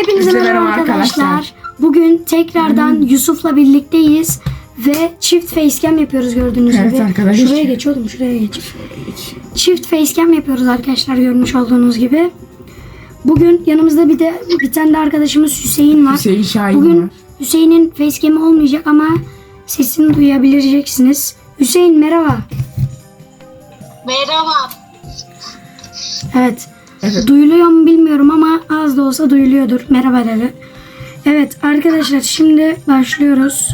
Hepinize merhaba merhaba arkadaşlar. arkadaşlar. Bugün tekrardan Yusuf'la birlikteyiz ve çift facecam yapıyoruz gördüğünüz Evet gibi. arkadaşlar. Şuraya geç oğlum şuraya geç. Çift facecam yapıyoruz arkadaşlar görmüş olduğunuz gibi. Bugün yanımızda bir de bir tane de arkadaşımız Hüseyin var. Hüseyin Şahin Bugün var. Hüseyin'in facecam'i olmayacak ama sesini duyabileceksiniz. Hüseyin merhaba. Merhaba. Evet. Evet. Duyuluyor mu bilmiyorum ama az da olsa duyuluyordur. Merhaba dedi. Evet arkadaşlar şimdi başlıyoruz.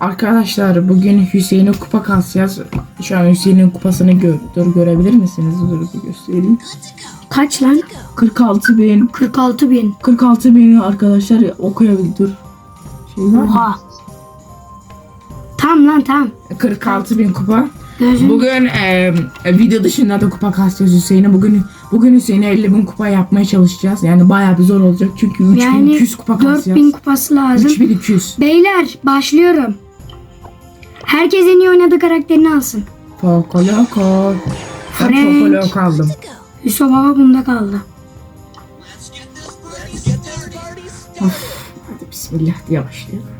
Arkadaşlar bugün Hüseyin'e kupa kasacağız. Şu an Hüseyin'in kupasını gör, dur görebilir misiniz? Dur bir göstereyim. Kaç lan? 46 bin. 46 bin. 46 bin arkadaşlar okuyabilir. Dur. Şey? Oha. Tamam lan tamam. 46 bin kupa. Gözüm. Bugün e, video dışında da kupa kasacağız Hüseyin'e. Bugün bugün Hüseyin'e 50 bin kupa yapmaya çalışacağız. Yani bayağı bir zor olacak. Çünkü 3200 yani kupa kasacağız. 4000 kupası lazım. 3200. Beyler başlıyorum. Herkes en iyi oynadığı karakterini alsın. Poco Loco. Ben. Poco Loco aldım. Yusuf Baba bunda kaldı. Hadi bismillah diye başlayalım.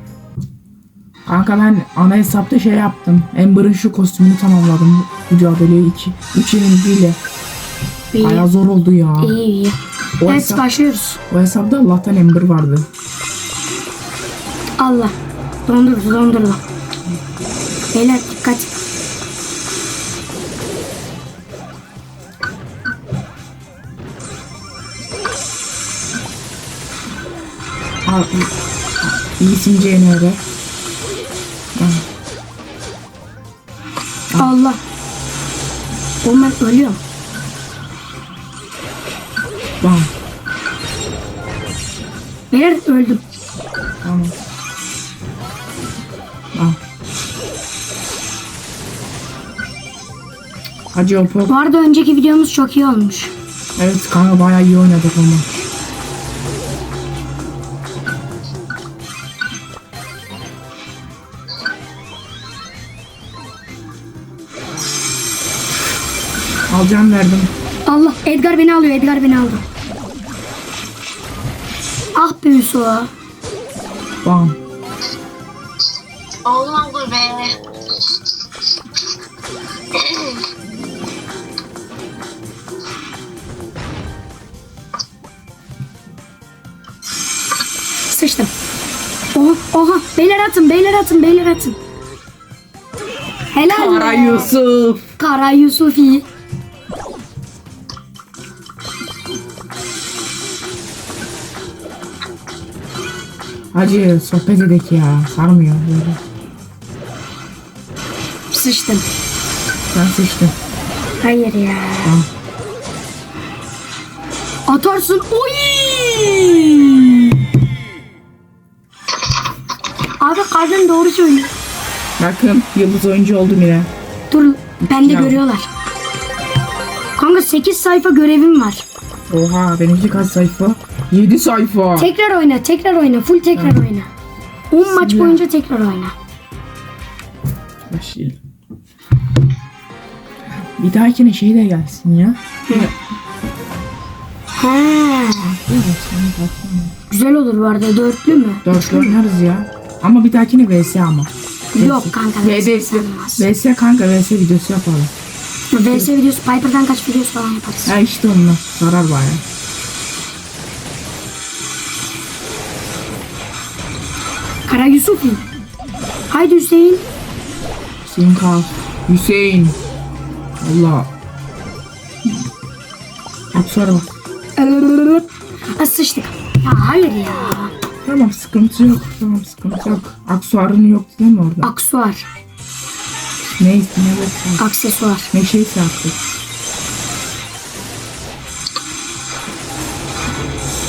Kanka ben ana hesapta şey yaptım. Amber'ın şu kostümünü tamamladım. Mücadeleyi 2. 3 yenilgiyle. İyi. Baya zor oldu ya. İyi iyi. O, Evet hesap, başlıyoruz. o hesapta Allah'tan Amber vardı. Allah. Dondurdu dondurdu. Beyler dikkat. Al, iyisin CNR. Allah. Oğlum ben ölüyorum. Bam. Beyler öldüm. Tamam. O Poco. Bu arada önceki videomuz çok iyi olmuş. Evet kanka bayağı iyi oynadık onu. Alacağım verdim. Allah Edgar beni alıyor. Edgar beni aldı. Ah be Yusuf. Bam. Olmadı be. Sıçtım. Oha, oha. Beyler atın. Beyler atın. Beyler atın. Helal Kara. Yusuf. Kara Yusuf iyi. Hacı sohbet edek ya. Sarmıyor böyle. Sıçtım. Sen seçtin. Hayır ya. Tamam. Atarsın. Oy! Abi kadın doğru söylüyor. Bakın yıldız oyuncu oldum yine. Dur ben de Ya. görüyorlar. Kanka 8 sayfa görevim var. Oha benimki kaç sayfa? 7 sayfa. Tekrar oyna, tekrar oyna, full tekrar oyna. 10 maç boyunca tekrar oyna. Başlayalım. Bir dahakine şey de gelsin ya. He. Güzel olur bu arada dörtlü mü? Dörtlü oynarız ya. Ama bir dahakine VS ama. Yok kanka. VS, olmaz. VS kanka VS videosu yapalım. VS videosu Piper'dan kaç videosu falan yaparız. Ha işte onunla sarar baya. Kara Yusuf mu? Haydi Hüseyin. Hüseyin kal. Hüseyin. Allah. Bak sonra bak. Aa, sıçtık. Ya hayır ya. Tamam sıkıntı yok. Tamam sıkıntı yok. Aksuarın yoktu değil mi orada? Aksuar. Neyse ne yoksa. Aksesuar. Ne şeyse artık.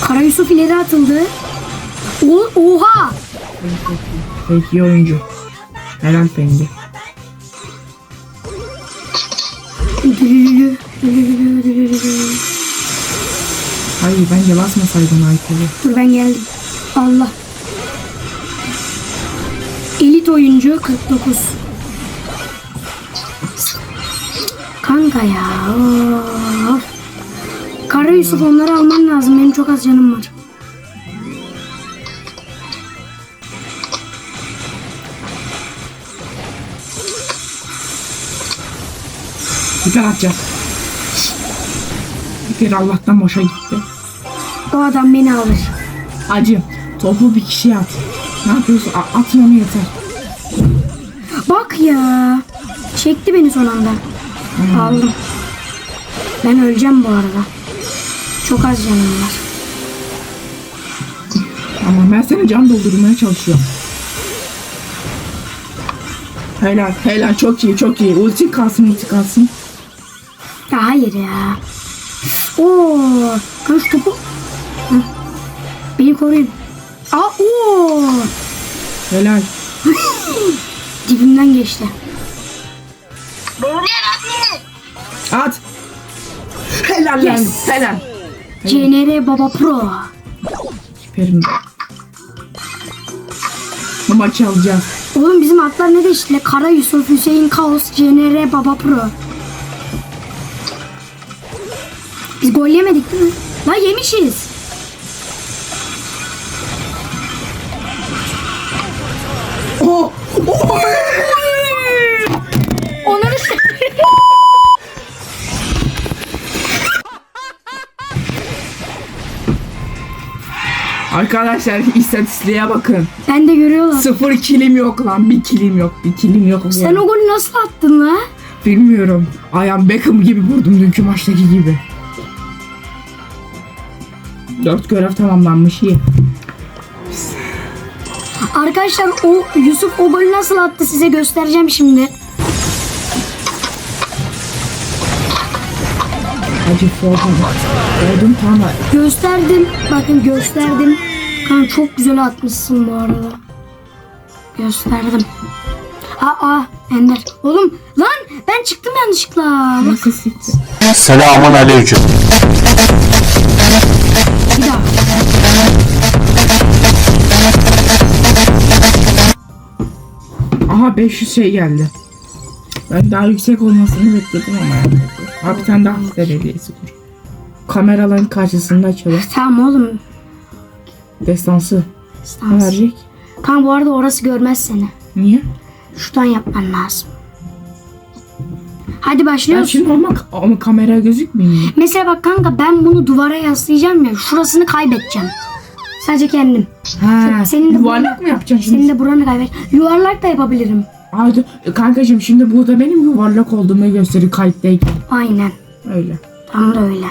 Kara Yusuf ileri atıldı. O, oha. Peki oyuncu. Helal Fendi. Hayır bence basmasaydın Aykol'u. Dur ben geldim. Allah. Elit oyuncu 49. Kanka ya. Of. Kara Yusuf onları alman lazım. Benim çok az canım var. Bir atacağız. Bir Allah'tan boşa gitti. Bu adam beni alır. Acım topu bir kişiye at. Ne yapıyorsun? A- at onu yeter. Bak ya. Çekti beni son anda. Aldım. Ben öleceğim bu arada. Çok az canım var. Ama ben seni can doldurmaya çalışıyorum. Helal, helal. Çok iyi, çok iyi. Ulti kalsın, ulti kalsın. Ya hayır ya. Oo, şu topu. Hı. Beni koruyun. Aa, oo. Helal. Dibimden geçti. At. Helal lan, Yes. helal. CNR Baba Pro. Süperim. Bu maçı alacağız. Oğlum bizim atlar ne değişti? Kara Yusuf, Hüseyin Kaos, CNR Baba Pro. Biz gol yemedik değil mi? La yemişiz. Oh! Oh! Arkadaşlar istatistiğe bakın. Ben de görüyorlar. Sıfır kilim yok lan. Bir kilim yok. Bir kilim yok. Sen o golü nasıl attın la? Bilmiyorum. Ayağım Beckham gibi vurdum dünkü maçtaki gibi. Dört görev tamamlanmış iyi. Arkadaşlar o Yusuf o golü nasıl attı size göstereceğim şimdi. Hacı Ford'um. Ford'um tamam. Gösterdim. Bakın gösterdim. Kan çok güzel atmışsın bu arada. Gösterdim. Aa Ender. Oğlum lan ben çıktım yanlışlıkla. Selamun aleyküm. bir daha. Aha 500 şey geldi. Ben daha yüksek olmasını bekledim ama yani. Ha bir tane daha hisse hediyesi kur. Kameraların karşısında açalım. Tamam oğlum. Destansı. Ne Stans. verecek? Kan bu arada orası görmez seni. Niye? Şuradan yapman lazım. Hadi Ben başlıyoruz. şimdi ama, ama kamera gözükmeyeyim mi? Mesela bak kanka ben bunu duvara yaslayacağım ya şurasını kaybedeceğim. Sadece kendim. Ha, Senin de yuvarlak mı yapacaksın şimdi? Senin de buranı kaybet. Yuvarlak da yapabilirim. Haydi kankacığım şimdi burada benim yuvarlak olduğumu gösteriyor kayıttayken. Aynen. Öyle. Tam da öyle.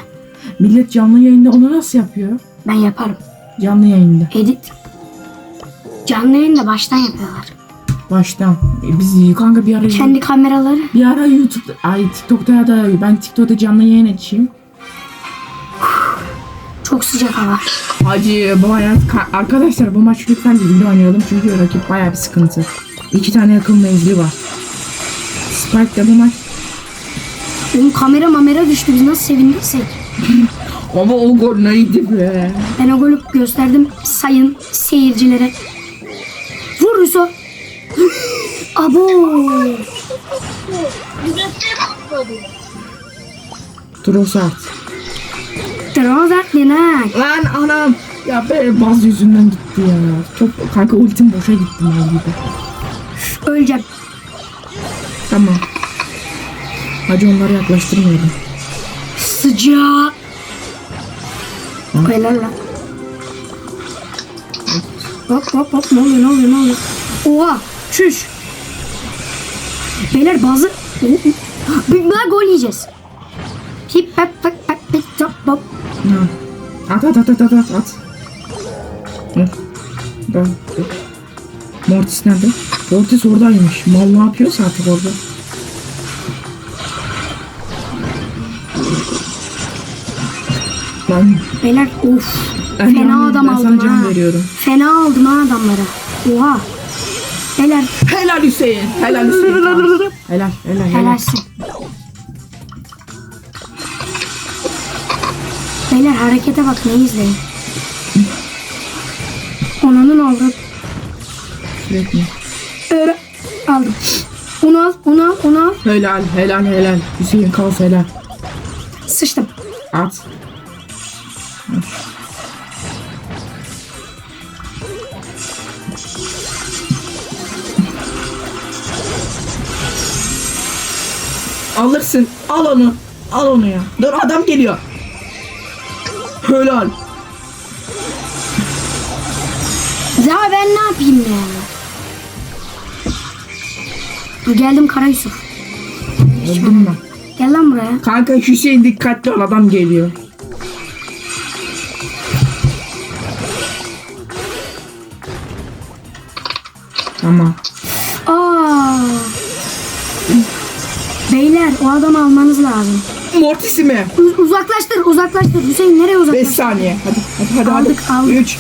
Millet canlı yayında onu nasıl yapıyor? Ben yaparım. Canlı yayında. Edit. Canlı yayını da baştan yapıyorlar. Baştan. E, Biz kanka bir ara Kendi kameraları. bir ara YouTube ay TikTok'ta ya da ben TikTok'ta canlı yayın açayım. Çok sıcak hava. Hacı hayat ka- arkadaşlar bu maç lütfen düzgün oynayalım çünkü rakip bayağı bir sıkıntı. İki tane yakın menzili var. Spike de bu maç. Benim kamera mamera düştü. Biz nasıl sevindirsek. Ama o gol neydi be? Ben o golü gösterdim sayın seyircilere. Vur Ruso. Abo. Trossard. Transat Linak. Lan anam. Ya be baz yüzünden gitti ya. Çok kanka ultim boşa gitti mal gibi. Öleceğim. Tamam. Hacı onları yaklaştırmayalım. Sıcak. Helal lan. Hop hop hop ne oluyor ne oluyor ne oluyor. Oha çüş. Beyler bazı... Daha gol yiyeceğiz. Hip hop hop hop hop hop. Ha. At at at at at at at. Hı. Bak. Mortis nerede? Mortis oradaymış. Mal ne yapıyorsa artık orada. Lan Beyler of. ben Fena can- adam ben sana aldım can ha. veriyorum. Fena aldım ha adamları. Oha. Beyler Helal Hüseyin. Helal Hüseyin. Helal helal helal. helalsin. Beyler harekete bak ne izleyin. Onanın oldu. Sürekli. Öyle. Aldım. Onu al, onu al, onu al. Helal helal helal. Hüseyin Kaos helal. Sıçtım. At. Alırsın. Al onu. Al onu ya. Dur adam geliyor. Helal. Ya ben ne yapayım ya? Dur geldim Kara Yusuf. Öldüm ben. Gel lan buraya. Kanka Hüseyin dikkatli ol adam geliyor. Tamam. Aa. Beyler o adamı almanız lazım. Mortis'i mi? Uz- uzaklaştır uzaklaştır. Hüseyin nereye 5 uzaklaştır? saniye. Hadi hadi hadi. Aldık, hadi. aldık. 3.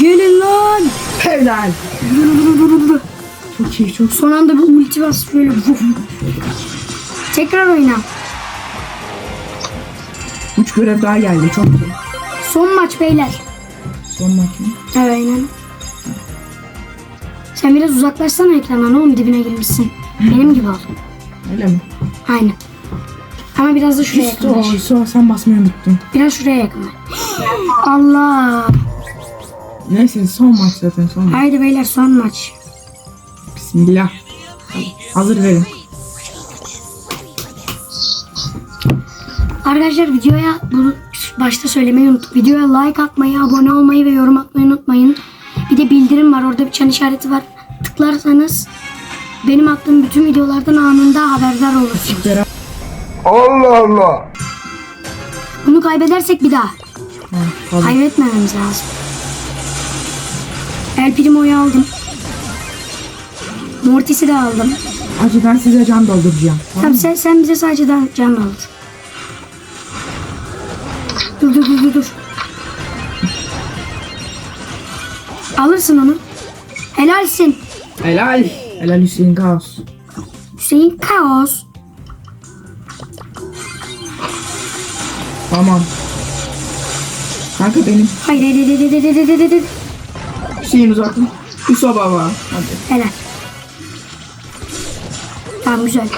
Gelin lan. Helal. Dur, dur, dur, dur, dur. Çok iyi çok. Son anda bir ulti bas böyle. vuf. Tekrar oyna. 3 görev daha geldi. Çok iyi. Son maç beyler. Son maç mı? Evet aynen. Sen biraz uzaklaşsana ekrandan oğlum dibine girmişsin. Benim gibi ol. Öyle mi? Aynen. Ama biraz da şuraya İşte yakınlaş. o. Su sen basmayı unuttun. Biraz şuraya yakınlaş. Allah. Neyse son maç zaten son maç. Haydi beyler son maç. Bismillah. Hazır verin. Arkadaşlar videoya bunu başta söylemeyi unuttuk. Videoya like atmayı, abone olmayı ve yorum atmayı unutmayın. Bir de bildirim var. Orada bir çan işareti var. Tıklarsanız benim attığım bütün videolardan anında haberdar olursunuz. Allah Allah. Bunu kaybedersek bir daha. Ha. Kaybetmememiz lazım. El Primo'yu aldım. Mortis'i de aldım. Acı ben size can dolduracağım. Tamam. Sen, sen bize sadece can, can doldur. Dur dur dur dur dur. Alırsın onu. Helalsin. Helal. Helal Hüseyin Kaos. Hüseyin Kaos. Tamam. Kanka benim Hayır hayır hayır hayır hayır hayır hayır. Hüseyin uzakın. Hüso baba. Hadi. Helal. Tamam güzel.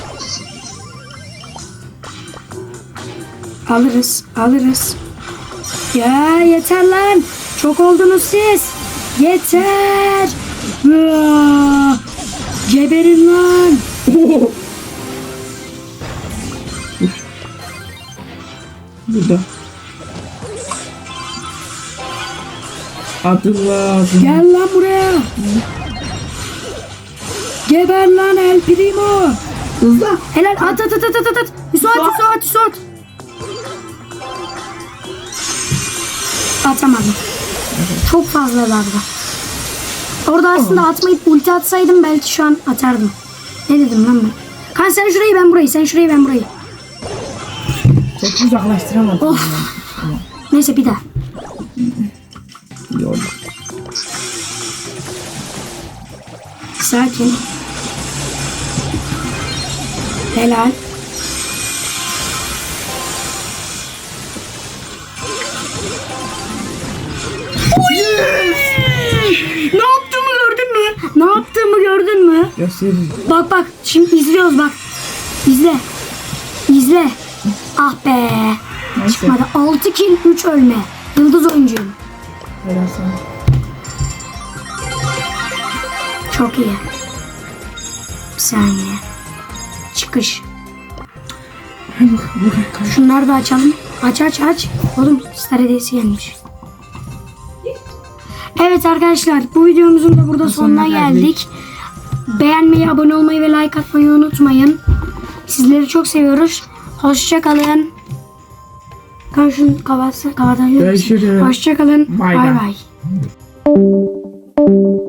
Alırız, alırız. Ya yeter lan. Çok oldunuz siz. Yeter. Ya. Geberin lan. Burada. Adı lazım. Gel lan buraya. Geber lan El Primo. Hızlı. Helal at at at at at at. Hüsat Hüsat Hüsat. Atamadım. Çok fazla darbe. Orada aslında atmayıp ulti atsaydım belki şu an atardım. Ne dedim lan ben? Kan sen şurayı ben burayı, sen şurayı ben burayı. Çok uzaklaştıramadım. Of. Neyse bir daha. Oldu. Sakin. Helal. Ne gördün mü? Ne yaptığımı gördün mü? Gösteririz. Bak bak şimdi izliyoruz bak. İzle. İzle. Ah be. Neyse. Çıkmadı. 6 kill 3 ölme. Yıldız oyuncuyum. Helal sana. Çok iyi. Bir saniye. Çıkış. Şunları da açalım. Aç aç aç. Oğlum star hediyesi gelmiş. Evet arkadaşlar bu videomuzun da burada sonuna geldik. Beğenmeyi, abone olmayı ve like atmayı unutmayın. Sizleri çok seviyoruz. Hoşça kalın. Kan şunu kapatsa kapatabilir misin? Görüşürüz. Hoşça kalın. Bay Bay bay. bay.